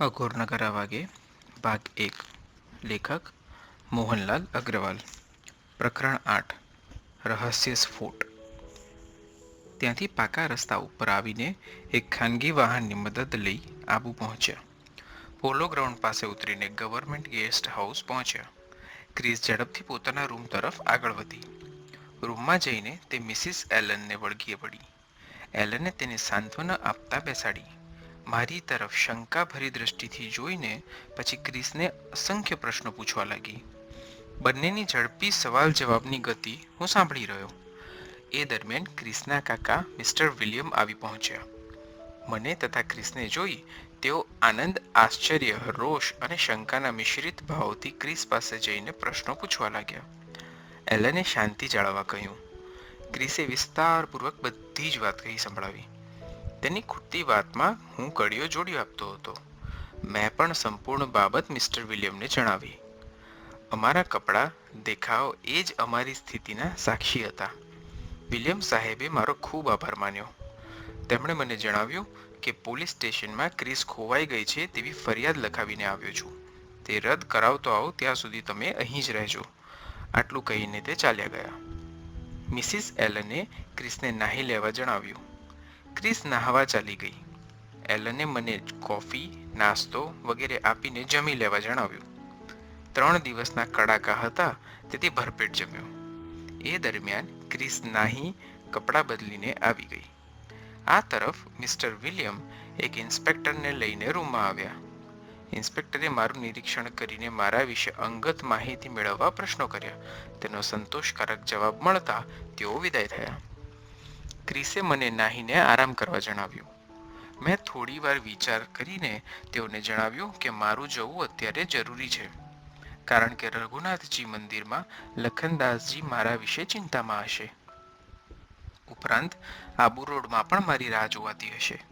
અઘોરનગરા વાગે ભાગ એક લેખક મોહનલાલ અગ્રવાલ પ્રકરણ આઠ રહસ્ય સ્ફોટ ત્યાંથી પાકા રસ્તા ઉપર આવીને એક ખાનગી વાહનની મદદ લઈ આબુ પહોંચ્યા પોલો ગ્રાઉન્ડ પાસે ઉતરીને ગવર્મેન્ટ ગેસ્ટ હાઉસ પહોંચ્યા ક્રિસ ઝડપથી પોતાના રૂમ તરફ આગળ વધી. રૂમમાં જઈને તે મિસિસ એલનને વળગીએ પડી. એલને તેને સાંત્વના આપતા બેસાડી. મારી તરફ શંકાભરી દ્રષ્ટિથી જોઈને પછી ક્રિસને અસંખ્ય પ્રશ્નો પૂછવા લાગી. બંનેની ઝડપી સવાલ જવાબની ગતિ હું સાંભળી રહ્યો. એ દરમિયાન ક્રિસના કાકા મિસ્ટર વિલિયમ આવી પહોંચ્યા. મને તથા ક્રિસને જોઈ તેઓ આનંદ, આશ્ચર્ય, રોષ અને શંકાના મિશ્રિત ભાવથી ક્રિસ પાસે જઈને પ્રશ્નો પૂછવા લાગ્યા. એલને શાંતિ જાળવવા કહ્યું. ક્રિસે વિસ્તારપૂર્વક બધી જ વાત કહી સંભળાવી. તેની ખૂટતી વાતમાં હું કડીઓ જોડી આપતો હતો. મેં પણ સંપૂર્ણ બાબત મિસ્ટર વિલિયમને જણાવી. અમારા કપડાં, દેખાવ એ જ અમારી સ્થિતિના સાક્ષી હતા. વિલિયમ સાહેબે મારો ખૂબ આભાર માન્યો. તેમણે મને જણાવ્યું કે પોલીસ સ્ટેશનમાં ક્રિસ ખોવાઈ ગઈ છે તેવી ફરિયાદ લખાવીને આવ્યો છું. તે રદ કરાવતો આવો ત્યાં સુધી તમે અહીં જ રહેજો. આટલું કહીને તે ચાલ્યા ગયા. મિસિસ એલને ક્રિસને નાહી લેવા જણાવ્યું. ક્રિસ નાહવા ચાલી ગઈ. એલને મને કોફી, નાસ્તો વગેરે આપીને જમી લેવા જણાવ્યું. ત્રણ દિવસના કડાકા હતા, તેથી ભરપેટ જમ્યો. એ દરમિયાન ક્રિસ નાહી કપડાં બદલીને આવી ગઈ. આ તરફ મિસ્ટર વિલિયમ એક ઇન્સ્પેક્ટરને લઈને રૂમમાં આવ્યા. ઇન્સ્પેક્ટરે મારું નિરીક્ષણ કરીને મારા વિશે અંગત માહિતી મેળવવા પ્રશ્નો કર્યા. તેનો સંતોષકારક જવાબ મળતા તેઓ વિદાય થયા. ક્રિસે મને નાહીને આરામ કરવા જણાવ્યું. મેં થોડી વાર વિચાર કરીને તેઓને જણાવ્યું કે મારું જવું અત્યારે જરૂરી છે. કારણ કે રઘુનાથજી મંદિરમાં લખનદાસજી મારા વિશે ચિંતામાં હશે. ઉપરાંત, આબુ રોડમાં પણ મારી રાહ જોવાતી હશે.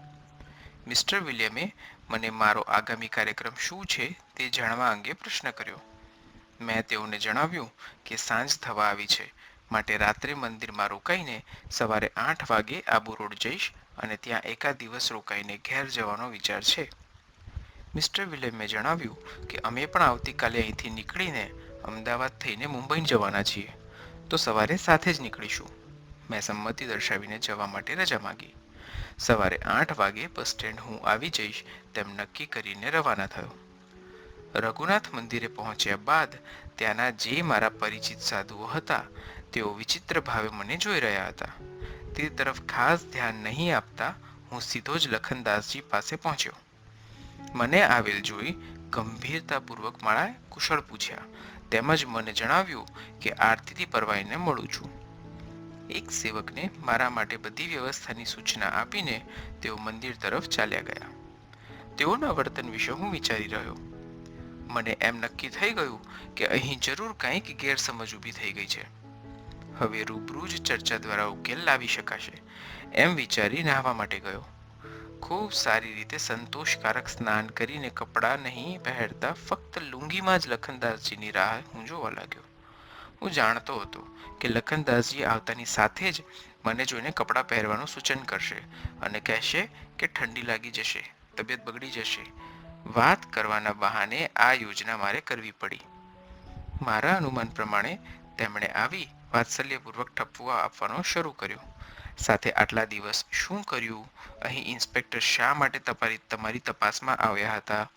મિસ્ટર વિલિયમે મને મારો આગામી કાર્યક્રમ શું છે તે જાણવા અંગે પ્રશ્ન કર્યો. મેં તેઓને જણાવ્યું કે સાંજ થવા આવી છે. માટે રાત્રે મંદિરમાં રોકાઈને સવારે આઠ વાગે આબુ રોડ જઈશ અને ત્યાં એકાદ દિવસ રોકાઈને ઘેર જવાનો વિચાર છે. મિસ્ટર વિલેમે જણાવ્યું કે અમે પણ આવતીકાલે અહીંથી નીકળીને અમદાવાદ થઈને મુંબઈ જવાના છીએ. તો સવારે સાથે જ નીકળીશું. મેં સંમતિ દર્શાવીને જવા માટે રજા માંગી. સવારે આઠ વાગે બસ સ્ટેન્ડ હું આવી જઈશ તેમ નક્કી કરીને રવાના થયો. રઘુનાથ મંદિરે પહોંચ્યા બાદ ત્યાંના જે મારા પરિચિત સાધુઓ હતા તેઓ વિચિત્ર ભાવે મને જોઈ રહ્યા હતા. તે તરફ ખાસ ધ્યાન નહીં આપતા હું સીધો જ લખનદાસજી પાસે પહોંચ્યો. મને આવેલ જોઈ ગંભીરતાપૂર્વક મારા કુશળ પૂછ્યા. તેમજ મને જણાવ્યું કે આરતીથી પરવાઈને મળું છું. એક સેવકને મારા માટે બધી વ્યવસ્થાની સૂચના આપીને તેઓ મંદિર તરફ ચાલ્યા ગયા. તેઓના વર્તન વિશે હું વિચારી રહ્યો. મને એમ નક્કી થઈ ગયું કે અહીં જરૂર કંઈક ગેરસમજ ઊભી થઈ ગઈ છે. હવે રૂબરૂ જ ચર્ચા દ્વારા ઉકેલ લાવી શકાશે, એમ વિચારી નાહવા માટે ગયો. ખૂબ સારી રીતે સંતોષકારક સ્નાન કરીને કપડાં નહીં પહેરતા ફક્ત લુંગીમાં જ લખનદાસજીની રાહ હું જોવા લાગ્યો. હું જાણતો હતો કે લખનદાસજી આવતાની સાથે જ મને જોઈને કપડાં પહેરવાનું સૂચન કરશે અને કહેશે કે ઠંડી લાગી જશે, તબિયત બગડી જશે. વાત કરવાના બહાને આ યોજના મારે કરવી પડી. મારા અનુમાન પ્રમાણે તેમણે આવી વાત્સલ્યપૂર્વક ઠપવા આપવાનો શરૂ કર્યો. સાથે આટલા દિવસ શું કર્યું? અહીં ઇન્સ્પેક્ટર શા માટે તમારી તમારી તપાસમાં આવ્યા હતા?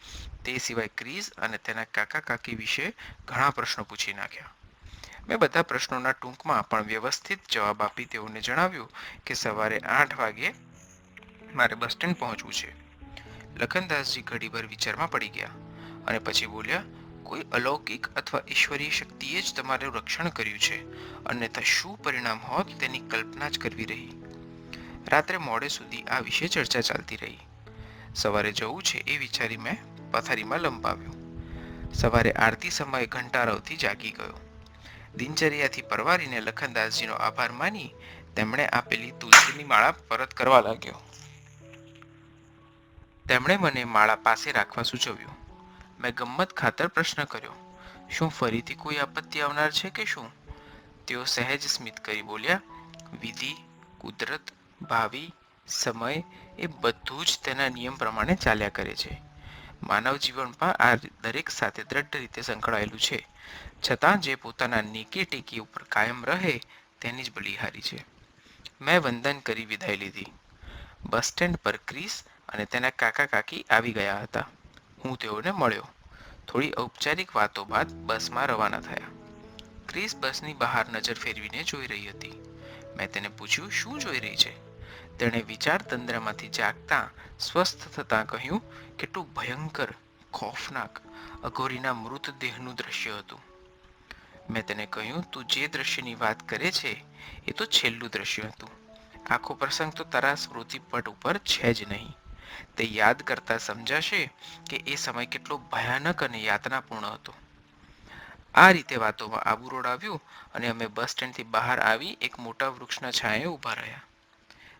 તે સિવાય ક્રીઝ અને તેના કાકા કાકી વિશે ઘણા પ્રશ્નો પૂછી નાખ્યા. મેં બધા પ્રશ્નોના ટૂંકમાં પણ વ્યવસ્થિત જવાબ આપી તેઓને જણાવ્યું કે સવારે આઠ વાગે મારે બસ સ્ટેન્ડ પહોંચવું છે. લખનદાસજી ઘડીભર વિચારમાં પડી ગયા અને પછી બોલ્યા કોઈ અલૌકિક અથવા ઈશ્વરીય શક્તિએ જ તમારું રક્ષણ કર્યું છે અન્યથા શું પરિણામ હોત તેની કલ્પના જ કરવી રહી. રાત્રે મોડે સુધી આ વિશે ચર્ચા ચાલતી રહી. સવારે જવું છે એ વિચારી મેં પથારીમાં લંપાવ્યું સવારે આરતી સમયે ઘંટારવથી જાગી ગયો. દિનચર્યાથી પરવારીને લખનદાસજીનો આભાર માની તેમણે આપેલી તુલસીની માળા પરત કરવા લાગ્યો. તેમણે મને માળા પાસે રાખવા સૂચવ્યું. મેં ગમ્મત ખાતર પ્રશ્ન કર્યો, શું ફરીથી કોઈ આપત્તિ આવનાર છે કે શું? તેઓ સહેજ સ્મિત કરી બોલ્યા, વિધિ, કુદરત, ભાવિ, સમય એ બધું જ તેના નિયમ પ્રમાણે ચાલ્યા કરે છે. માનવ જીવનમાં આ દરેક સાથે દ્રઢ રીતે સંકળાયેલું છે. છતાં જે પોતાના નીકી ટેકી ઉપર કાયમ રહે, તેની જ બલિહારી છે. મેં વંદન કરી વિદાય લીધી. બસ સ્ટેન્ડ પર ક્રિસ અને તેના કાકા કાકી આવી ગયા હતા. હું તેઓને મળ્યો. થોડી ઔપચારિક વાતો બાદ બસમાં રવાના થયા. ક્રિસ બસની બહાર નજર ફેરવીને જોઈ રહી હતી. મેં તેને પૂછ્યું, શું જોઈ રહી છે? તેણે વિચાર તંદ્રમાંથી જાગતા સ્વસ્થ થતાં કહ્યું, કેટલું ભયંકર, ખોફનાક, અઘોરીના મૃતદેહનું દ્રશ્ય હતું. મેં તેને કહ્યું, તું જે દ્રશ્યની વાત કરે છે, એ તો છેલ્લું દ્રશ્ય હતું. આખો પ્રસંગ તો તારા સ્મૃતિપટ ઉપર છે જ નહીં. તે યાદ કરતા સમજાશે કે એ સમય કેટલો ભયાનક અને યાતનાપૂર્ણ હતો. આ રીતે વાતોમાં આબુ રોડ આવ્યું અને અમે બસ સ્ટેન્ડથી બહાર આવી એક મોટા વૃક્ષના છાંયે ઊભા રહ્યા.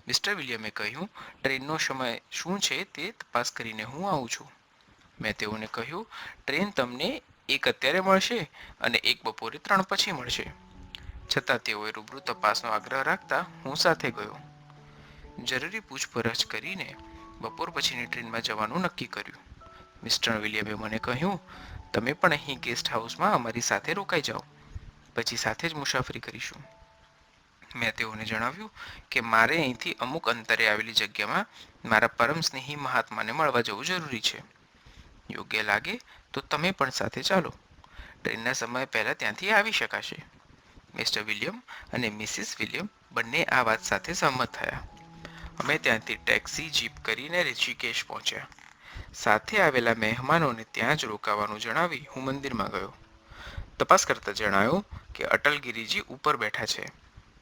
મિસ્ટર વિલિયમે કહ્યું, ટ્રેનનો સમય શું છે તે તપાસ કરીને હું આવું છું. મેં તેઓને કહ્યું, ટ્રેન તમને એક અત્યારે મળશે અને એક બપોરે ત્રણ પછી મળશે. છતાં તેઓએ રૂબરૂ તપાસનો આગ્રહ રાખતા હું સાથે ગયો. જરૂરી પૂછપરછ કરીને બપોર પછીની ટ્રેનમાં જવાનું નક્કી કર્યું. મિસ્ટર વિલિયમે મને કહ્યું, તમે પણ અહીં ગેસ્ટ હાઉસમાં અમારી સાથે રોકાઈ જાઓ. પછી સાથે જ મુસાફરી કરીશું. મેં તેઓને જણાવ્યું કે મારે અહીંથી અમુક અંતરે આવેલી જગ્યામાં મારા પરમ સ્નેહી મહાત્માને મળવા જવું જરૂરી છે. યોગ્ય લાગે તો તમે પણ સાથે ચાલો. ટ્રેનના સમય પહેલાં ત્યાંથી આવી શકાશે. મિસ્ટર વિલિયમ અને મિસિસ વિલિયમ બંને આ વાત સાથે સહમત થયા. અમે ત્યાંથી ટેક્સી જીપ કરીને ઋષિકેશ પહોંચ્યા. સાથે આવેલા મહેમાનોને ત્યાં જ રોકાવાનું જણાવી હું મંદિરમાં ગયો. તપાસ કરતા જણાયું કે અટલગીરીજી ઉપર બેઠા છે.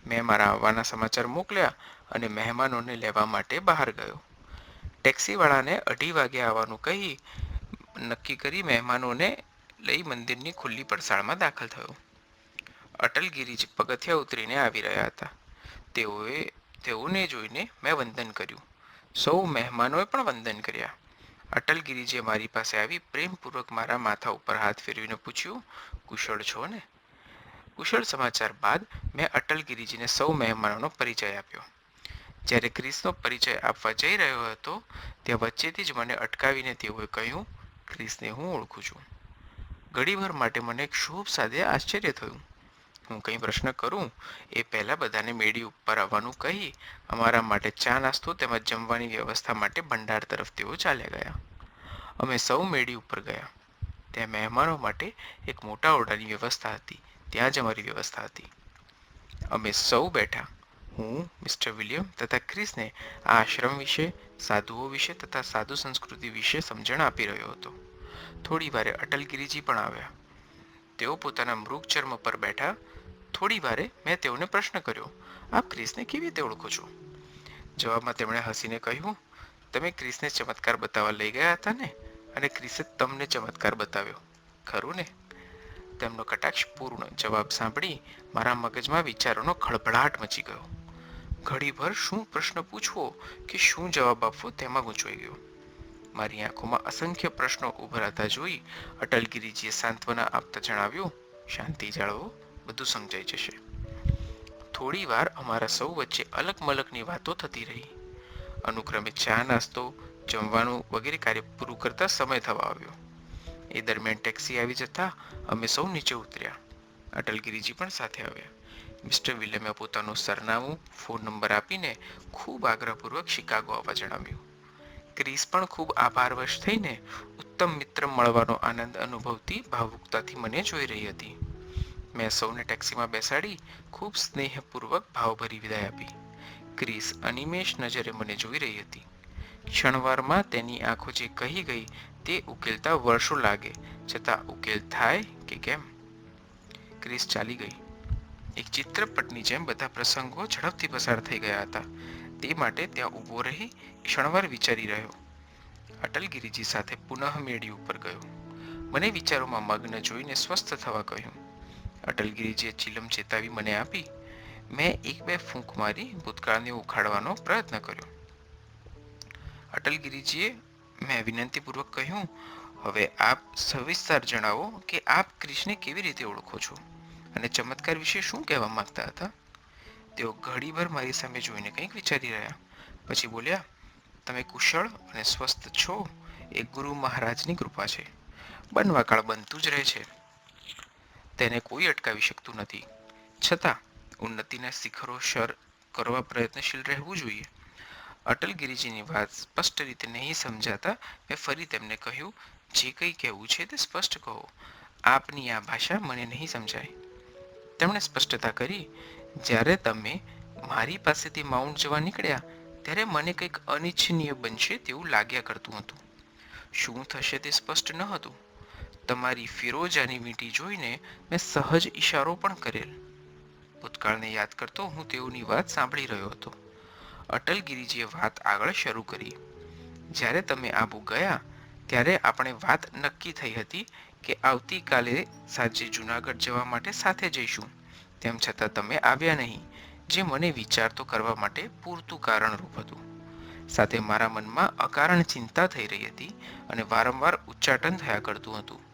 મેં મારા આવવાના સમાચાર મોકલ્યા અને મહેમાનોને લેવા માટે બહાર ગયો. ટેક્સીવાળાને અઢી વાગે આવવાનું કહી, નક્કી કરી મહેમાનોને લઈ મંદિરની ખુલ્લી પડસાળમાં દાખલ થયો. અટલગીરીજી પગથિયા ઉતરીને આવી રહ્યા હતા. તેઓએ તેઓને જોઈને મેં વંદન કર્યું. સૌ મહેમાનોએ પણ વંદન કર્યા. અટલગીરીજીએ મારી પાસે આવી, પ્રેમપૂર્વક મારા માથા ઉપર હાથ ફેરવીને પૂછ્યું, કુશળ છો ને? કુશળ સમાચાર બાદ મેં અટલગીરીજીને સૌ મહેમાનોનો પરિચય આપ્યો. જ્યારે ક્રિસનો પરિચય આપવા જઈ રહ્યો હતો, ત્યાં વચ્ચેથી જ મને અટકાવીને તેઓએ કહ્યું, ક્રિસને હું ઓળખું છું. ઘડીભર માટે મને એક શુભ સાધે આશ્ચર્ય થયું. હું કંઈ પ્રશ્ન કરું, એ પહેલાં બધાને મેડી ઉપર આવવાનું કહી, અમારા માટે ચા નાસ્તો તેમજ જમવાની વ્યવસ્થા માટે ભંડાર તરફ તેઓ ચાલ્યા ગયા. અમે સૌ મેડી ઉપર ગયા. ત્યાં મહેમાનો માટે એક મોટા ઓરડાની વ્યવસ્થા હતી. ત્યાં જ અમારી વ્યવસ્થા હતી. અમે સૌ બેઠા. હું, મિસ્ટર વિલિયમ તથા ક્રિસને આ આશ્રમ વિશે, સાધુઓ વિશે તથા સાધુ સંસ્કૃતિ વિશે સમજણ આપી રહ્યો હતો. થોડી વારે અટલગીરીજી પણ આવ્યા. તેઓ પોતાના મૃગ ચર્મ પર બેઠા થોડી વારે મેં તેઓને પ્રશ્ન કર્યો, આપ ક્રિસને કેવી રીતે ઓળખો છો? જવાબમાં તેમણે હસીને કહ્યું, તમે ક્રિસને ચમત્કાર બતાવવા લઈ ગયા હતા ને, અને ક્રિસે તમને ચમત્કાર બતાવ્યો. ખરું ને? તેમનો કટાક્ષ પૂર્ણ જવાબ સાંભળી મારા મગજમાં વિચારોનો ખળભળાટ મચી ગયો. ઘડીભર શું પ્રશ્ન પૂછવો કે શું જવાબ આપવો તેમાં ગૂંચવાઈ ગયો. મારી આંખોમાં અસંખ્ય પ્રશ્નો ઉભરાતા જોઈ અટલગીરીજીએ સાંત્વના આપતા જણાવ્યું, શાંતિ જાળવો. બધું સમજાઈ જશે. થોડી વાર અમારા સૌ વચ્ચે અલગ મલકની વાતો થતી રહી. અનુક્રમે ચા, નાસ્તો, જમવાનું વગેરે કાર્ય પૂરું કરતા સમય થવા આવ્યો. એ દરમિયાન ટેક્સી આવી જતા અમે સૌ નીચે ઉતર્યા. અટલગીરીજી પણ સાથે આવ્યા. મિસ્ટર વિલિયમે પોતાનું સરનામું, ફોન નંબર આપીને ખૂબ આગ્રહપૂર્વક શિકાગો આવવા જણાવ્યું. ક્રિસ પણ ખૂબ આભારવશ થઈને ઉત્તમ મિત્ર મળવાનો આનંદ અનુભવતી ભાવુકતાથી મને જોઈ રહી હતી. મેં સૌને ટેક્સીમાં બેસાડી ખૂબ સ્નેહપૂર્વક ભાવભરી વિદાય આપી. ક્રિસ અનિમેષ નજરે મને જોઈ રહી હતી. ક્ષણવારમાં તેની આંખો જે કહી ગઈ તે ઉકેલતા વર્ષો લાગે, છતાં ઉકેલ થાય કે કેમ? ક્રિસ ચાલી ગઈ. એક ચિત્રપટની જેમ બધા પ્રસંગો ઝડપથી પસાર થઈ ગયા હતા. તે માટે ત્યાં ઊભો રહી ક્ષણવાર વિચારી રહ્યો. અટલગીરીજી સાથે પુનઃ મેળી ઉપર ગયો. મને વિચારોમાં મગ્ન જોઈને સ્વસ્થ થવા કહ્યું અટલગીરીજીએ ચીલમ ચેતાવી મને આપી, મેં એક બે ફૂંક મારી ભૂતકાળને ઉખાડવાનો પ્રયત્ન કર્યો. અટલગીરીજીએ મેં વિનંતીપૂર્વક કહ્યું, હવે આપ સવિસ્તાર જણાવો કે આપ ક્રિશને કેવી રીતે ઓળખો છો અને ચમત્કાર વિશે શું કહેવા માંગતા હતા? તેઓ ઘડીભર મારી સામે જોઈને કંઈક વિચારી રહ્યા. પછી બોલ્યા, તમે કુશળ અને સ્વસ્થ છો. એ ગુરુ મહારાજની કૃપા છે. બનવાકાળ બનતું જ રહે છે. તેને કોઈ અટકાવી શકતું નથી. છતાં, ઉન્નતિના શિખરો સર કરવા પ્રયત્નશીલ રહેવું જોઈએ. અટલ ગિરિજીની વાત સ્પષ્ટ રીતે નહીં સમજાતા મેં ફરી તેમને કહ્યું, જે કંઈ કહેવું છે તે સ્પષ્ટ કહો. આપની આ ભાષા મને નહીં સમજાય. તેમણે સ્પષ્ટતા કરી, જ્યારે તમે મારી પાસેથી માઉન્ટ જવા નીકળ્યા, ત્યારે મને કંઈક અનિચ્છનીય બનશે તેવું લાગ્યા કરતું હતું. શું થશે તે સ્પષ્ટ ન હતું? તમારી ફિરોજાની વીંટી જોઈને મેં સહજ ઈશારો પણ કરેલ. ભૂતકાળને યાદ કરતો હું તેઓની વાત સાંભળી રહ્યો હતો. અટલ ગિરિજીએ વાત આગળ શરૂ કરી. જ્યારે તમે આબુ ગયા, ત્યારે આપણે વાત નક્કી થઈ હતી કે આવતીકાલે સાંજે જૂનાગઢ જવા માટે સાથે જઈશું. તેમ છતાં તમે આવ્યા નહીં, જે મને વિચાર તો કરવા માટે પૂરતું કારણરૂપ હતું. સાથે મારા મનમાં અકારણ ચિંતા થઈ રહી હતી અને વારંવાર ઉચ્ચાટન થયા કરતું હતું.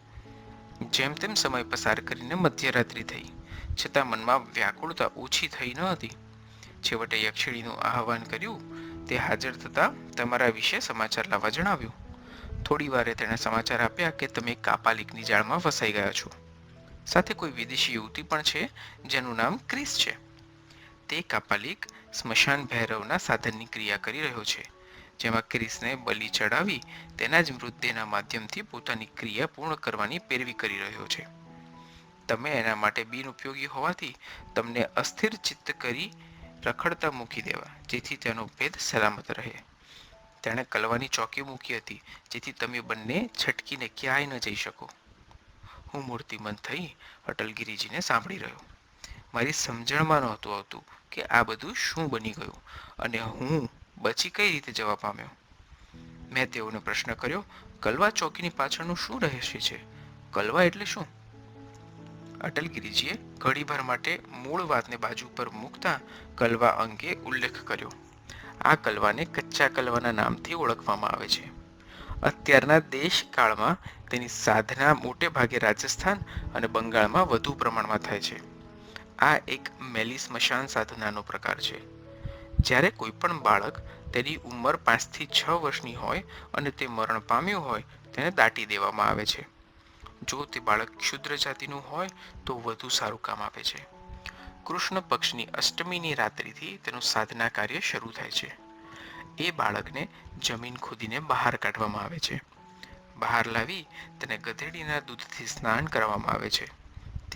જેમ તેમ સમય પસાર કરીને મધ્યરાત્રિ થઈ. છતાં મનમાં વ્યાકુળતા ઓછી થઈ ન હતી. છેવટે યક્ષિણીનું આહવાન કર્યું, તે હાજર થતાં તમારા વિશે સમાચાર લાવવા જણાવ્યું. થોડી વારે તેણે સમાચાર આપ્યા કે તમે કાપાલિકની જાળમાં ફસાઈ ગયા છો. સાથે કોઈ વિદેશી યુવતી પણ છે, જેનું નામ ક્રિસ છે. તે કાપાલિક સ્મશાન ભૈરવના સાધનની ક્રિયા કરી રહ્યો છે. જેમાં ક્રિસને બલિ ચડાવી તેના જ મૃતદેહના માધ્યમથી પોતાની ક્રિયા પૂર્ણ કરવાની પેરવી કરી રહ્યો છે. તમે એના માટે બિનઉપયોગી હોવાથી તમને અસ્થિર ચિત્ત કરી રખડતા મૂકી દેવા, જેથી તેનો ભેદ સલામત રહે. તેણે કલવાની ચોકી મૂકી હતી, જેથી તમે બંને છટકીને ક્યાંય ન જઈ શકો. હું મૂર્તિમંત થઈ અટલગીરીજીને સાંભળી રહ્યો. મારી સમજણમાં નહોતું આવતું કે આ બધું શું બની ગયું, અને હું બચી કઈ રીતે જવા પામ્યો મેં તેઓને પ્રશ્ન કર્યો, કલવા ચોકીની પાછળનું શું રહસ્ય છે? કલવા એટલે શું? અટલગીરીજીએ ઘડીભર માટે મૂળ વાતને બાજુ પર મૂકતા કલવા અંગે ઉલ્લેખ કર્યો. આ કલવાને કચ્ચા કલવાના નામથી ઓળખવામાં આવે છે. અત્યારના દેશકાળમાં તેની સાધના મોટે ભાગે રાજસ્થાન અને બંગાળમાં વધુ પ્રમાણમાં થાય છે. આ એક મેલી સ્મશાન સાધનાનો પ્રકાર છે. જ્યારે કોઈ પણ બાળક તેની ઉંમર પાંચથી છ વર્ષની હોય અને તે મરણ પામ્યું હોય, તેને દાટી દેવામાં આવે છે. જો તે બાળક ક્ષુદ્ર જાતિનું હોય, તો વધુ સારું કામ આપે છે. કૃષ્ણ પક્ષની અષ્ટમીની રાત્રિથી તેનું સાધના કાર્ય શરૂ થાય છે. એ બાળકને જમીન ખોદીને બહાર કાઢવામાં આવે છે. બહાર લાવી તેને ગધેડીના દૂધથી સ્નાન કરવામાં આવે છે.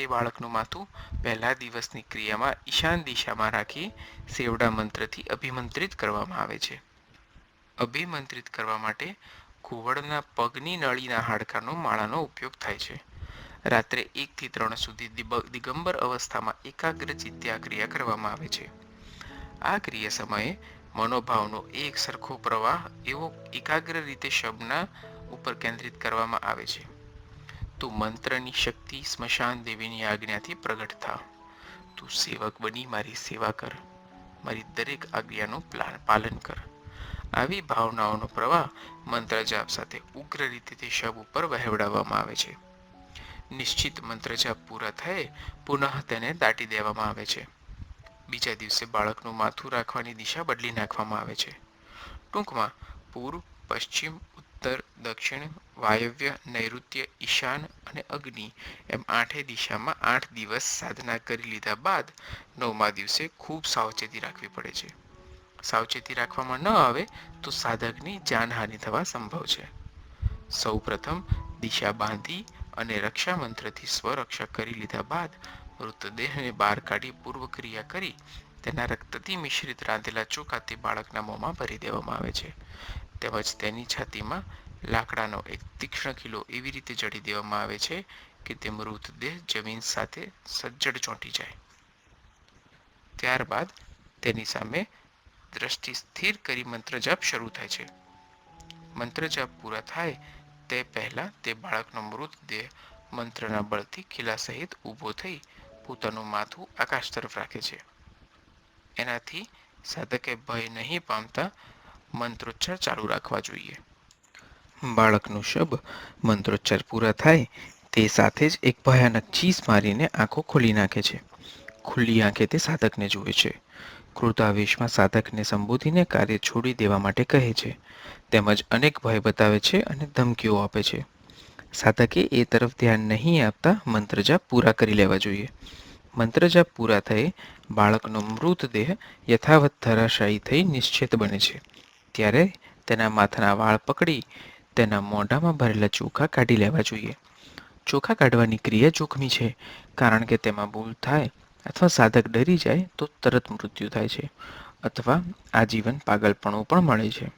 તે બાળકનું માથું પહેલા દિવસની ક્રિયામાં ઈશાન દિશામાં રાખી સેવડા મંત્રથી અભિમંત્રિત કરવામાં આવે છે. અભિમંત્રિત કરવા માટે ઘુવડના પગની નળીના હાડકાનો માળાનો ઉપયોગ થાય છે. રાત્રે એકથી ત્રણ સુધી દિગંબર અવસ્થામાં એકાગ્ર ચિત્તે આ ક્રિયા કરવામાં આવે છે. આ ક્રિયા સમયે મનોભાવનો એક સરખો પ્રવાહ એવો એકાગ્ર રીતે શબ્દના ઉપર કેન્દ્રિત કરવામાં આવે છે. તું મંત્રની શક્તિ સ્મશાન દેવીની આજ્ઞાથી પ્રગટ થા. તું સેવક બની, મારી સેવા કર. મારી દરેક આજ્ઞાનું પાલન કર. આવી ભાવનાઓનો પ્રવાહ મંત્ર જાપ સાથે ઉગ્ર રીતે તે શબ ઉપર વહેવડાવવામાં આવે છે. નિશ્ચિત મંત્ર જાપ પૂરા થયે પુનઃ તેને દાટી દેવામાં આવે છે. બીજા દિવસે બાળકનું માથું રાખવાની દિશા બદલી નાખવામાં આવે છે. ટૂંકમાં પૂર્વ, પશ્ચિમ ઉત્તર, દક્ષિણ, વાયવ્ય, નૈઋત્ય, ઈશાન અને અગ્નિ એમ આઠે દિશામાં આઠ દિવસ સાધના કરી લીધા બાદ નવમા દિવસે ખૂબ સાવચેતી રાખવી પડે છે. સાવચેતી રાખવામાં ન આવે તો સાધકની જાનહાનિ થવા સંભવ છે. સૌ પ્રથમ દિશા બાંધી અને રક્ષા મંત્રથી સ્વરક્ષા કરી લીધા બાદ મૃતદેહને બહાર કાઢી પૂર્વ ક્રિયા કરી તેના રક્તથી મિશ્રિત રાંધેલા ચોખા તે બાળકના મોંમાં ભરી દેવામાં આવે છે. તેમજ તેની છાતીમાં લાકડાનો એક તીક્ષ્ણ કિલો એવી રીતે જડી દેવામાં આવે છે કે તે મૃતદેહ જમીન સાથે સજ્જડ ચોંટી જાય. ત્યારબાદ તેની સામે દ્રષ્ટિ સ્થિર કરી મંત્ર જાપ શરૂ થાય છે. મંત્ર જાપ પૂરા થાય તે પહેલાં તે બાળકનો મૃતદેહ મંત્રના બળથી ખીલા સહિત ઊભો થઈ પોતાનું માથું આકાશ તરફ રાખે છે. એનાથી સાધકે ભય નહીં પામતા મંત્રોચ્ચાર ચાલુ રાખવા જોઈએ. બાળકનું શબ મંત્રોચ્ચાર પૂરા થાય, તે સાથે જ એક ભયાનક ચીસ મારીને આંખો ખોલી નાખે છે. ખુલ્લી આંખે તે સાધકને જુએ છે. કૃતાવેશમાં સાધકને સંબોધીને કાર્ય છોડી દેવા માટે કહે છે. તેમજ અનેક ભય બતાવે છે અને ધમકીઓ આપે છે. સાધકે એ તરફ ધ્યાન નહીં આપતા મંત્રજાપ પૂરા કરી લેવા જોઈએ. મંત્રજાપ પૂરા થયે બાળકનો મૃતદેહ યથાવત ધરાશાયી થઈ નિશ્ચિત બને છે. ત્યારે તેના માથાના વાળ પકડી તેના મોઢામાં ભરેલા ચોખા કાઢી લેવા જોઈએ. ચોખા કાઢવાની ક્રિયા જોખમી છે, કારણ કે તેમાં ભૂલ થાય અથવા સાધક ડરી જાય તો તરત મૃત્યુ થાય છે અથવા આજીવન પાગલપણું પણ મળે છે.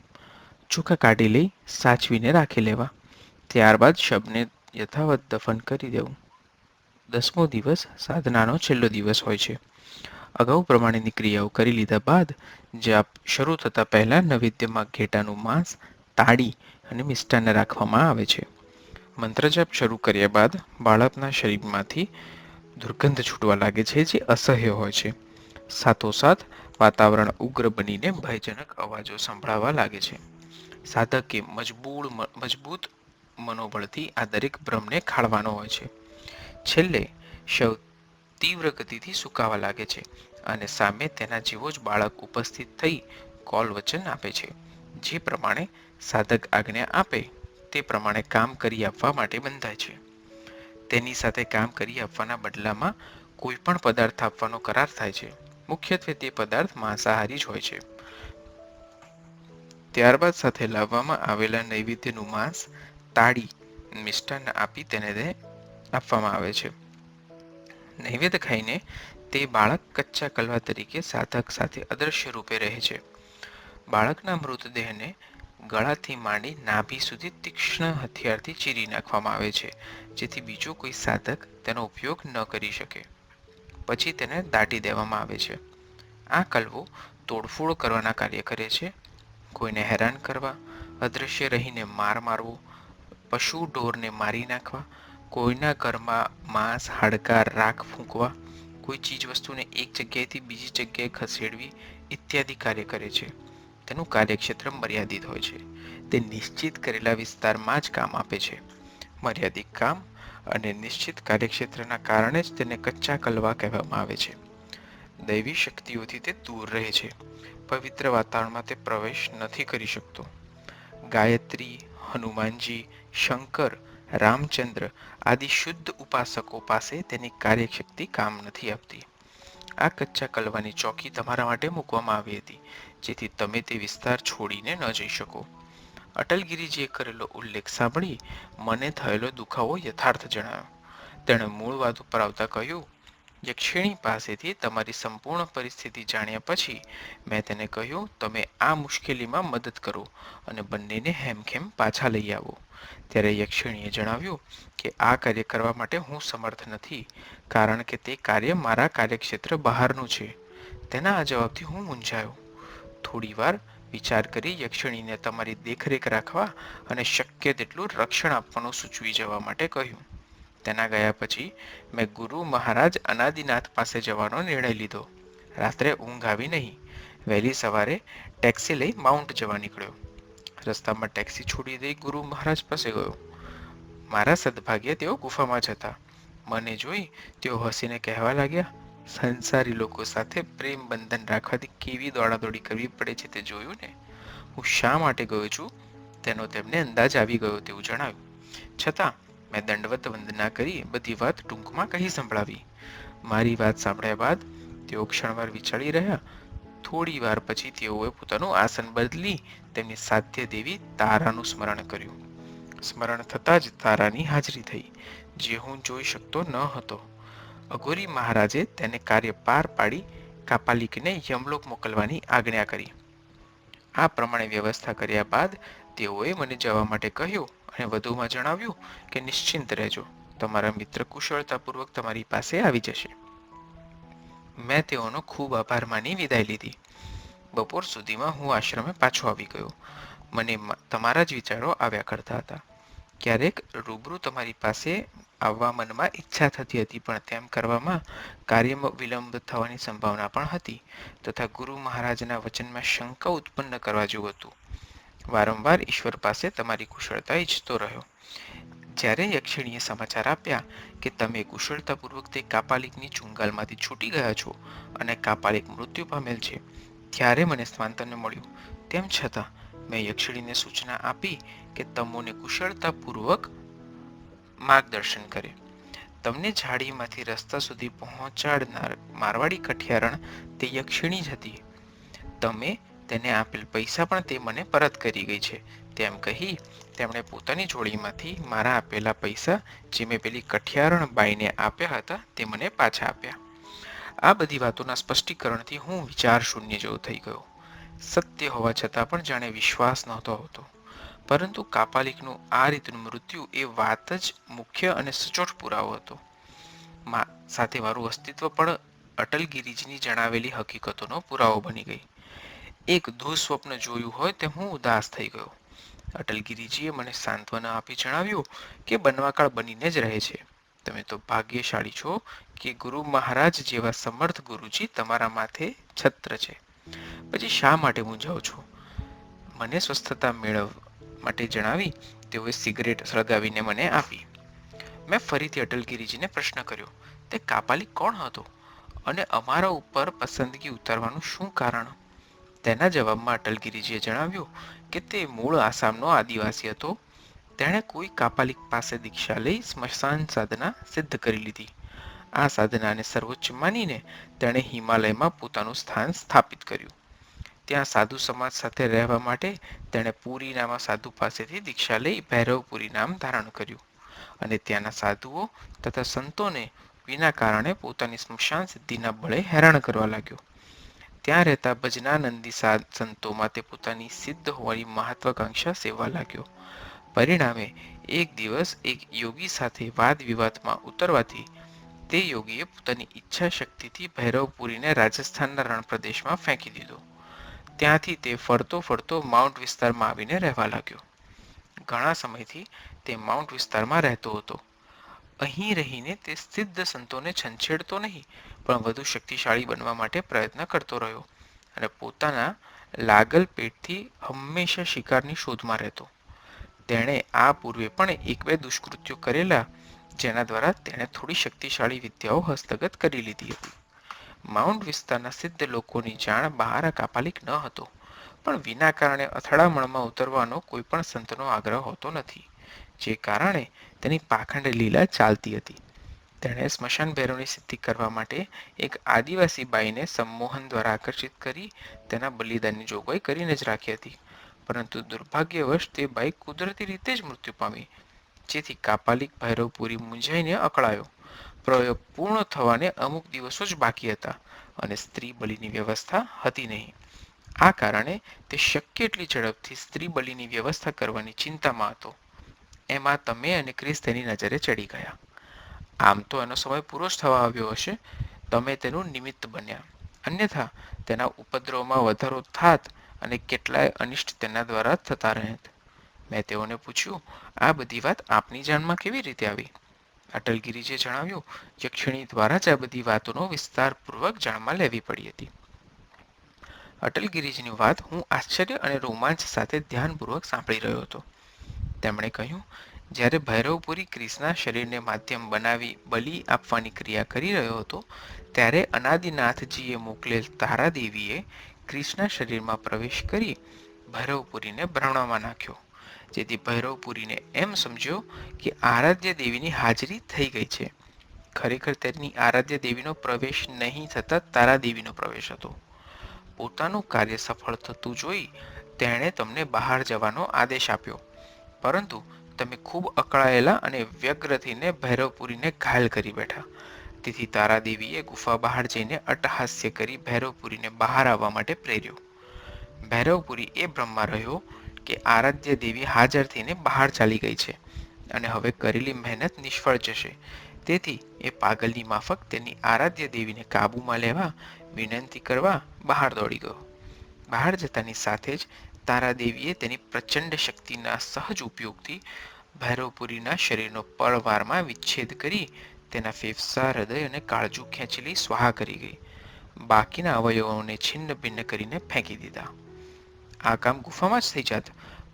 ચોખા કાઢી લઈ સાચવીને રાખી લેવા. ત્યારબાદ શબને યથાવત દફન કરી દેવું. દસમો દિવસ સાધનાનો છેલ્લો દિવસ હોય છે. અગાઉ પ્રમાણેની ક્રિયાઓ કરી લીધા બાદ જાપ શરૂ થતાં પહેલાં નૈવેદ્યમાં ઘેટાનું માંસ, તાળી અને મિષ્ટાન રાખવામાં આવે છે. મંત્રજાપ શરૂ કર્યા બાદ બાળકના શરીરમાંથી દુર્ગંધ છૂટવા લાગે છે, જે અસહ્ય હોય છે. સાથોસાથ, વાતાવરણ ઉગ્ર બનીને ભયજનક અવાજો સંભળાવા લાગે છે. સાધકે મજબૂળ મજબૂત મનોબળથી આ દરેક ભ્રમને ખાળવાનો હોય છે. છેલ્લે, શવ તીવ્ર ગતિથી સુકાવા લાગે છે અને સામે તેના જેવો જ બાળક ઉપસ્થિત થઈ કોલ વચન આપે છે. જે પ્રમાણે સાધક આજ્ઞા આપે, તે પ્રમાણે કામ કરી આપવા માટે બંધાય છે. તેની સાથે કામ કરી આપવાના બદલામાં કોઈ પણ પદાર્થ આપવાનો કરાર થાય છે. મુખ્યત્વે તે પદાર્થ માંસાહારી જ હોય છે. ત્યારબાદ સાથે લાવવામાં આવેલા નૈવેદ્યનું માંસ, તાળી, મિષ્ટાન આપી તેને આપવામાં આવે છે. નૈવેદ્ય ખાઈને તે બાળક કચ્ચા કલવા તરીકે સાધક સાથે અદૃશ્ય રૂપે રહે છે. બાળકના મૃતદેહને ગળાથી માંડી નાભી સુધી તીક્ષ્ણ હથિયારથી ચીરી નાખવામાં આવે છે, જેથી બીજો કોઈ સાધક તેનો ઉપયોગ ન કરી શકે. પછી તેને દાટી દેવામાં આવે છે. આ કલવો તોડફોડ કરવાના કાર્ય કરે છે. કોઈને હેરાન કરવા, અદૃશ્ય રહીને માર મારવો, પશુ ઢોરને મારી નાખવા કોઈના ઘરમાં માંસ, હાડકા, રાખ ફૂંકવા, કોઈ ચીજ વસ્તુને એક જગ્યાએથી બીજી જગ્યાએ ખસેડવી ઇત્યાદિ કાર્ય કરે છે. તેનું કાર્યક્ષેત્ર મર્યાદિત હોય છે. તે નિશ્ચિત કરેલા વિસ્તારમાં જ કામ આપે છે. મર્યાદિત કામ અને નિશ્ચિત કાર્યક્ષેત્રના કારણે જ તેને કચ્ચા કલવા કહેવામાં આવે છે. દૈવી શક્તિઓથી તે દૂર રહે છે. પવિત્ર વાતાવરણમાં તે પ્રવેશ નથી કરી શકતો. ગાયત્રી, હનુમાનજી, શંકર, રામચંદ્ર આદિ શુદ્ધ ઉપાસકો પાસે તેની કાર્યશક્તિ કામ નથી આપતી. આ કચ્ચા કલવાની ચોકી તમારા માટે મૂકવામાં આવી હતી, જેથી તમે તે વિસ્તાર છોડીને ન જઈ શકો. અટલગીરીજીએ કરેલો ઉલ્લેખ સાંભળી મને થયેલો દુખાવો યથાર્થ જણાયો. તેણે મૂળ વાત ઉપર આવતા કહ્યું યક્ષિણી પાસેથી તમારી સંપૂર્ણ પરિસ્થિતિ જાણ્યા પછી મેં તેને કહ્યું, તમે આ મુશ્કેલીમાં મદદ કરો અને બંનેને હેમખેમ પાછા લઈ આવો. ત્યારે યક્ષિણીએ જણાવ્યું કે આ કાર્ય કરવા માટે હું સમર્થ નથી, કારણ કે તે કાર્ય મારા કાર્યક્ષેત્ર બહારનું છે. તેના આ જવાબથી હું મૂંઝાયો. થોડીવાર વિચાર કરી યક્ષિણીને તમારી દેખરેખ રાખવા અને શક્ય તેટલું રક્ષણ આપવાનું સૂચવી જવા માટે કહ્યું. તેના ગયા પછી મેં ગુરુ મહારાજ અનાદિનાથ પાસે જવાનો નિર્ણય લીધો. રાત્રે ઊંઘ આવી નહીં. વહેલી સવારે ટેક્સી લઈ માઉન્ટ જવા નીકળ્યો. રસ્તામાં ટેક્સી છોડી દઈ ગુરુ મહારાજ પાસે ગયો. મારા સદભાગ્યે તેઓ ગુફામાં જ હતા. મને જોઈ તેઓ હસીને કહેવા લાગ્યા, સંસારી લોકો સાથે પ્રેમ બંધન રાખવાથી કેવી દોડાદોડી કરવી પડે છે તે જોયું ને? હું શા માટે ગયો છું? તેનો તેમને અંદાજ આવી ગયો તેવું જણાવ્યું. છતાં મેં દંડવત વંદના કરી બધી વાત ટૂંકમાં કહી સંભળાવી. મારી વાત સાંભળ્યા બાદ તેઓ ક્ષણવાર વિચારી રહ્યા. થોડી વાર પછી તેઓએ પોતાનું આસન બદલી તેમની સાધ્ય દેવી તારાનું સ્મરણ કર્યું. સ્મરણ થતાં જ તારાની હાજરી થઈ, જે હું જોઈ શકતો ન હતો. અઘોરી મહારાજે તેને કાર્ય પાર પાડી કાપાલિકને યમલોક મોકલવાની આજ્ઞા કરી. આ પ્રમાણે વ્યવસ્થા કર્યા બાદ તેઓએ મને જવા માટે કહ્યું અને વધુમાં જણાવ્યું કે નિશ્ચિંત રહેજો. તમારા મિત્ર કુશળતાપૂર્વક તમારી પાસે આવી જશે. મેં તેઓનો ખૂબ આભાર માની વિદાય લીધી. બપોર સુધીમાં હું આશ્રમે પાછો આવી ગયો. મને તમારા જ વિચારો આવ્યા કરતા હતા. ક્યારેક રૂબરૂ તમારી પાસે આવવા મનમાં ઈચ્છા થતી હતી, પણ તેમ કરવામાં કાર્યમાં વિલંબ થવાની સંભાવના પણ હતી તથા ગુરુ મહારાજના વચનમાં શંકા ઉત્પન્ન કરવા જેવું હતું. વારંવાર ઈશ્વર પાસે તમારી કુશળતા ઈચ્છતો રહ્યો. જ્યારે યક્ષિણીએ સમાચાર આપ્યા કે તમે કુશળતાપૂર્વક તે કાપાલિકની ચુંગાલમાંથી છૂટી ગયા છો અને કાપાલિક મૃત્યુ પામેલ છે, ત્યારે મને સ્વાંતન મળ્યું. તેમ છતાં, મેં યક્ષિણીને સૂચના આપી કે તમોને કુશળતાપૂર્વક માર્ગદર્શન કરે. તમને ઝાડીમાંથી રસ્તા સુધી પહોંચાડનાર મારવાડી કઠિયારણ તે યક્ષિણી જ હતી. તમે તેને આપેલ પૈસા પણ તે મને પરત કરી ગઈ છે. તેમ કહી તેમણે પોતાની જોડીમાંથી મારા આપેલા પૈસા જે મેં પેલી કઠિયારણ બાઈને આપ્યા હતા તે મને પાછા આપ્યા. આ બધી વાતોના સ્પષ્ટીકરણથી હું વિચાર શૂન્ય જેવો થઈ ગયો. સત્ય હોવા છતાં પણ જાણે વિશ્વાસ નહોતો હોતો પરંતુ કાપાલિકનું આ રીતનું મૃત્યુ એ વાત જ મુખ્ય અને સચોટ પુરાવો હતો. સાથે મારું અસ્તિત્વ પણ અટલ ગિરિજીની જણાવેલી હકીકતોનો પુરાવો બની ગઈ. એક દુઃસ્વપ્ન જોયું હોય તે હું ઉદાસ થઈ ગયો. અટલગીરીજીએ મને સાંત્વના આપી જણાવ્યું કે બનવાકાળ બનીને જ રહે છે. તમે તો ભાગ્યશાળી છો કે ગુરુ મહારાજ જેવા સમર્થ ગુરુજી તમારા માથે છત્ર છે. પછી શા માટે મૂંઝાવ છો? મને સ્વસ્થતા મેળવ માટે જણાવી તેઓએ સિગરેટ સળગાવીને મને આપી. મેં ફરીથી અટલગીરીજીને પ્રશ્ન કર્યો, તે કાપાલી કોણ હતો? અને અમારા ઉપર પસંદગી ઉતારવાનું શું કારણ? તેના જવાબમાં અટલગીરીજીએ જણાવ્યું કે તે મૂળ આસામનો આદિવાસી હતો. તેણે કોઈ કાપાલિક પાસે દીક્ષા લઈ સ્મશાન સાધના સિદ્ધ કરી લીધી. આ સાધનાને સર્વોચ્ચ માનીને તેણે હિમાલયમાં પોતાનું સ્થાન સ્થાપિત કર્યું. ત્યાં સાધુ સમાજ સાથે રહેવા માટે તેણે પુરી નામા સાધુ પાસેથી દીક્ષા લઈ ભૈરવપુરી નામ ધારણ કર્યું અને ત્યાંના સાધુઓ તથા સંતોને વિના કારણે પોતાની સ્મશાન સિદ્ધિના બળે હેરાન કરવા લાગ્યો. ત્યાં રહેતા ભજનાનંદી સંતોમાં તે પોતાની સિદ્ધ હોવાની મહત્વાકાંક્ષા સેવા લાગ્યો. પરિણામે એક દિવસ એક યોગી સાથે વાદ વિવાદમાં ઉતરવાથી તે યોગીએ પોતાની ઈચ્છા શક્તિથી ભૈરવપુરીને રાજસ્થાનના રણ પ્રદેશમાં ફેંકી દીધો. ત્યાંથી તે ફરતો ફરતો માઉન્ટ વિસ્તારમાં આવીને રહેવા લાગ્યો. ઘણા સમયથી તે માઉન્ટ વિસ્તારમાં રહેતો હતો. અહીં રહીને તે સિદ્ધ સંતોને છંછેડતો નહીં, પણ વધુ શક્તિશાળી બનવા માટે પ્રયત્ન કરતો રહ્યો અને પોતાના લાગલ પેટથી હંમેશા શિકારની શોધમાં રહેતો. તેણે આ પૂર્વે પણ એક બે દુષ્કૃત્યો કરેલા, જેના દ્વારા તેણે થોડી શક્તિશાળી વિદ્યાઓ હસ્તગત કરી લીધી હતી. માઉન્ટ વિસ્તારના સિદ્ધ લોકોની જાણ બહાર કાપાલિક ન હતો, પણ વિના કારણે અથડામણમાં ઉતરવાનો કોઈ પણ સંતનો આગ્રહ હોતો નથી. જે કારણે તેની પાખંડ લીલા ચાલતી હતી. તેણે સ્મશાન ભૈરવની સિદ્ધિ કરવા માટે એક આદિવાસી બાઈને સંમોહન દ્વારા આકર્ષિત કરી, તેના બલિદાનની જોગવાઈ કરીને જ રાખી હતી. પરંતુ દુર્ભાગ્યવશ તે બાઈ કુદરતી રીતે જ મૃત્યુ પામી, જેથી કાપાલિક ભૈરવપુરી મૂંઝાઈને અકળાયો. પ્રયોગ પૂર્ણ થવાને અમુક દિવસો જ બાકી હતા અને સ્ત્રી બલિની વ્યવસ્થા હતી નહીં. આ કારણે તે શક્ય એટલી ઝડપથી સ્ત્રી બલિની વ્યવસ્થા કરવાની ચિંતામાં હતો. એમાં તમે અને ક્રિસ તેની નજરે ચડી ગયા. આમ તો એનો સમય પૂરો જ થવા આવ્યો હશે. તમે તેનું નિમિત્ત બન્યા. અન્યથા, તેના ઉપદ્રવમાં વધારો થાત અને કેટલાય અનિષ્ટ તેના દ્વારા થતા રહેત. મેં તેઓને પૂછ્યું, આ બધી વાત આપની જાણમાં કેવી રીતે આવી? અટલગીરીજીએ જણાવ્યું યક્ષિણી દ્વારા જ આ બધી વાતોનો વિસ્તારપૂર્વક જાણમાં લેવી પડી હતી. અટલગીરીજીની વાત હું આશ્ચર્ય અને રોમાંચ સાથે ધ્યાનપૂર્વક સાંભળી રહ્યો હતો. તેમણે કહ્યું, જ્યારે ભૈરવપુરી ક્રિષ્ના શરીરને માધ્યમ બનાવી બલિ આપવાની ક્રિયા કરી રહ્યો હતો, ત્યારે અનાદિનાથજીએ મોકલેલ તારાદેવીએ ક્રિષ્ના શરીરમાં પ્રવેશ કરી ભૈરવપુરીને ભ્રમણામાં નાખ્યો. જેથી ભૈરવપુરીને એમ સમજ્યો કે આરાધ્ય દેવીની હાજરી થઈ ગઈ છે. ખરેખર તેની આરાધ્ય દેવીનો પ્રવેશ નહીં થતાં તારાદેવીનો પ્રવેશ હતો. પોતાનું કાર્ય સફળ થતું જોઈ તેણે તમને બહાર જવાનો આદેશ આપ્યો. પરંતુ તમે ખૂબ અકળાયેલા અને વ્યગ્ર થઈને ભૈરવપુરીને ઘાયલ કરી બેઠા. તેથી તારાદેવીએ ગુફા બહાર જઈને અટહાસ્ય કરી ભૈરવપુરીને બહાર આવવા માટે પ્રેર્યો. ભૈરવપુરી એ ભ્રમમાં રહ્યો કે આરાધ્ય દેવી હાજર થઈને બહાર ચાલી ગઈ છે અને હવે કરેલી મહેનત નિષ્ફળ જશે. તેથી એ પાગલની માફક તેની આરાધ્ય દેવીને કાબૂમાં લેવા વિનંતી કરવા બહાર દોડી ગયો. બહાર જતાની સાથે જ તારાદેવીએ તેની પ્રચંડ શક્તિના સહજ ઉપયોગથી ભૈરવપુરીના શરીરનો પળવારમાં વિચ્છેદ કરી તેના ફેફસા, હૃદય અને કાળજુ ખેંચી લઈ સ્વાહા કરી ગઈ. બાકીના અવયવોને છિન્ન ભિન્ન કરીને ફેંકી દીધા. આ કામ ગુફામાં જ થઈ જાત.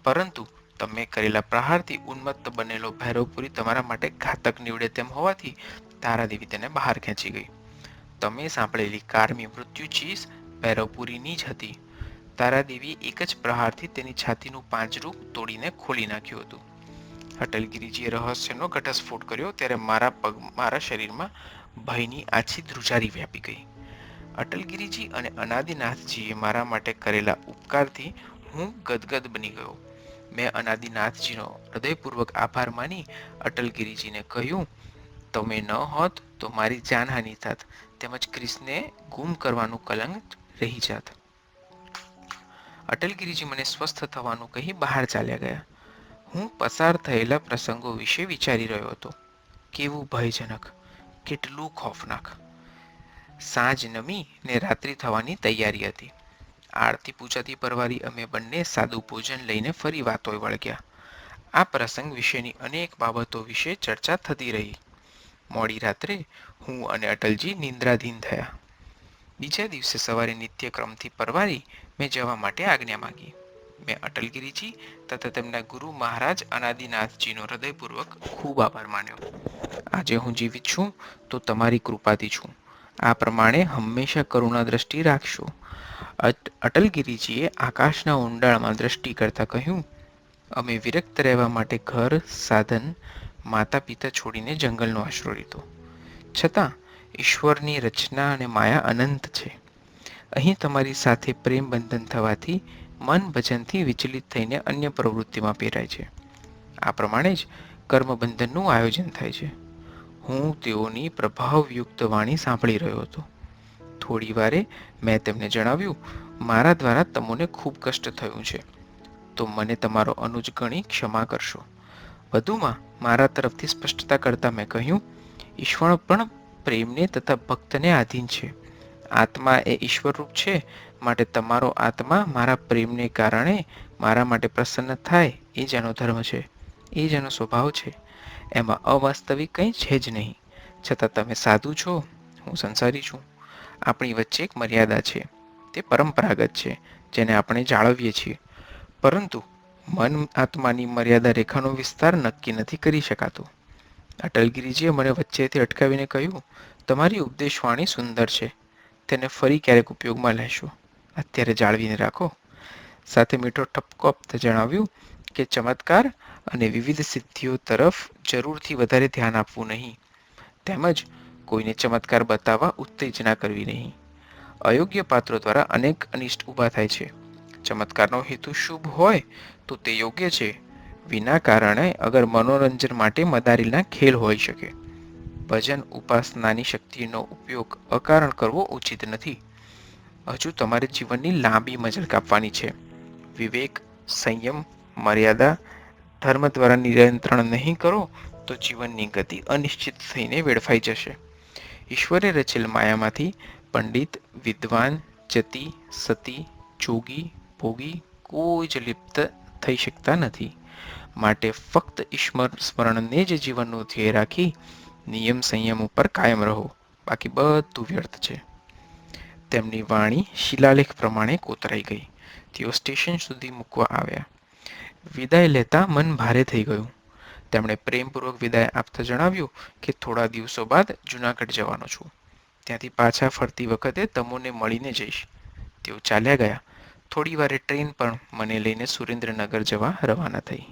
પરંતુ તમે કરેલા પ્રહારથી ઉન્મત્ત બનેલો ભૈરવપુરી તમારા માટે ઘાતક નીવડે તેમ હોવાથી તારાદેવી તેને બહાર ખેંચી ગઈ. તમે સાંભળેલી કારમી મૃત્યુ ચીસ ભૈરવપુરીની જ હતી. તારાદેવી એક જ પ્રહારથી તેની છાતીનું પાંજરું તોડીને ખોલી નાખ્યું હતું. અટલગીરીજીએ રહસ્યનો ઘટસ્ફોટ કર્યો ત્યારે મારા પગ, મારા શરીરમાં ભયની આછી ધ્રુજારી વ્યાપી ગઈ. અટલગીરીજી અને અનાદિનાથજીએ મારા માટે કરેલા ઉપકારથી હું ગદગદ બની ગયો. મેં અનાદિનાથજીનો હૃદયપૂર્વક આભાર માની અટલગીરીજીને કહ્યું, તમે ન હોત તો મારી જાનહાનિ થાત. તેમજ ક્રિસને ગુમ કરવાનું કલંક રહી જાત. અટલગીરીજી મને સ્વસ્થ થવાનું કહી બહાર ચાલ્યા ગયા. હું પસાર થયેલા પ્રસંગો વિશે વિચારી રહ્યો હતો. કેવું ભયજનક, કેટલું ખોફનાક. સાંજ નમી ને રાત્રિ થવાની તૈયારી હતી. આરતી પૂજાથી પરવારી અમે બંને સાદું ભોજન લઈને ફરી વાતોય વળગ્યા. આ પ્રસંગ વિશેની અનેક બાબતો વિશે ચર્ચા થતી રહી. મોડી રાત્રે હું અને અટલજી નિંદ્રાધીન થયા. બીજા દિવસે સવારે નિત્યક્રમથી પરવારી મેં જવા માટે આજ્ઞા માંગી. મેં અટલગીરીજી તથા તેમના ગુરુ મહારાજ અનાદિનાથજીનો હૃદયપૂર્વક ખૂબ આભાર માન્યો. આજે હું જીવિત છું તો તમારી કૃપાથી છું. આ પ્રમાણે હંમેશા કરુણા દ્રષ્ટિ રાખશો. અટલગીરીજીએ આકાશના ઊંડાણમાં દ્રષ્ટિ કરતા કહ્યું, અમે વિરક્ત રહેવા માટે ઘર, સાધન માતા પિતા છોડીને જંગલનો આશરો લીધો. છતાં ઈશ્વરની રચના અને માયા અનંત છે. અહીં તમારી સાથે પ્રેમ બંધન થવાથી મન ભજનથી વિચલિત થઈને અન્ય પ્રવૃત્તિમાં પહેરાય છે. આ પ્રમાણે જ કર્મબંધનનું આયોજન થાય છે. હું તેઓની પ્રભાવયુક્ત વાણી સાંભળી રહ્યો હતો. થોડી વારે મેં તેમને જણાવ્યું, મારા દ્વારા તમોને ખૂબ કષ્ટ થયું છે. તો મને તમારો અનુજ ગણી ક્ષમા કરશો. વધુમાં મારા તરફથી સ્પષ્ટતા કરતા મેં કહ્યું, ઈશ્વર પણ પ્રેમને તથા ભક્તને આધીન છે. આત્મા એ ઈશ્વરરૂપ છે, માટે તમારો આત્મા મારા પ્રેમને કારણે મારા માટે પ્રસન્ન થાય એ જ એનો ધર્મ છે, એ જ એનો સ્વભાવ છે. એમાં અવાસ્તવિક કંઈ છે જ નહીં. છતાં તમે સાધુ છો, હું સંસારી છું. આપણી વચ્ચે એક મર્યાદા છે, તે પરંપરાગત છે, જેને આપણે જાળવીએ છીએ. પરંતુ મન આત્માની મર્યાદા રેખાનો વિસ્તાર નક્કી નથી કરી શકાતો. અટલગીરીજીએ મને વચ્ચેથી અટકાવીને કહ્યું, તમારી ઉપદેશવાણી સુંદર છે. તેને ફરી ક્યારેક ઉપયોગમાં લેશો. અત્યારે જાળવીને રાખો. સાથે મીઠો ટપકો જણાવ્યું કે ચમત્કાર અને વિવિધ સિદ્ધિઓ તરફ જરૂરથી વધારે ધ્યાન આપવું નહીં. તેમજ કોઈને ચમત્કાર બતાવવા ઉત્તેજના કરવી નહીં. અયોગ્ય પાત્રો દ્વારા અનેક અનિષ્ટ ઊભા થાય છે. ચમત્કારનો હેતુ શુભ હોય તો તે યોગ્ય છે. વિના કારણે અગર મનોરંજન માટે મદારીના ખેલ હોઈ શકે. ભજન ઉપાસનાની શક્તિનો ઉપયોગ અકારણ કરવો ઉચિત નથી. હજુ તમારે જીવનની લાંબી મજલ કાપવાની છે. વિવેક, સંયમ, મર્યાદા, ધર્મ દ્વારા નિયંત્રણ નહીં કરો તો જીવનની ગતિ અનિશ્ચિત થઈને વેડફાઈ જશે. ઈશ્વરે રચેલ માયામાંથી પંડિત, વિદ્વાન, જતી, સતી, જોગી, ભોગી કોઈ જ લિપ્ત થઈ શકતા નથી. માટે ફક્ત ઈશ્વર સ્મરણને જ જીવનનું ધ્યેય રાખી નિયમ સંયમ ઉપર કાયમ રહો. બાકી બધું વ્યર્થ છે. તેમની વાણી શિલાલેખ પ્રમાણે કોતરાઈ ગઈ. તેઓ સ્ટેશન સુધી મૂકવા આવ્યા. વિદાય લેતા મન ભારે થઈ ગયું. તેમણે પ્રેમપૂર્વક વિદાય આપતા જણાવ્યું કે થોડા દિવસો બાદ જુનાગઢ જવાનો છું. ત્યાંથી પાછા ફરતી વખતે તમોને મળીને જઈશ. તેઓ ચાલ્યા ગયા. થોડી વારે ટ્રેન પણ મને લઈને સુરેન્દ્રનગર જવા રવાના થઈ.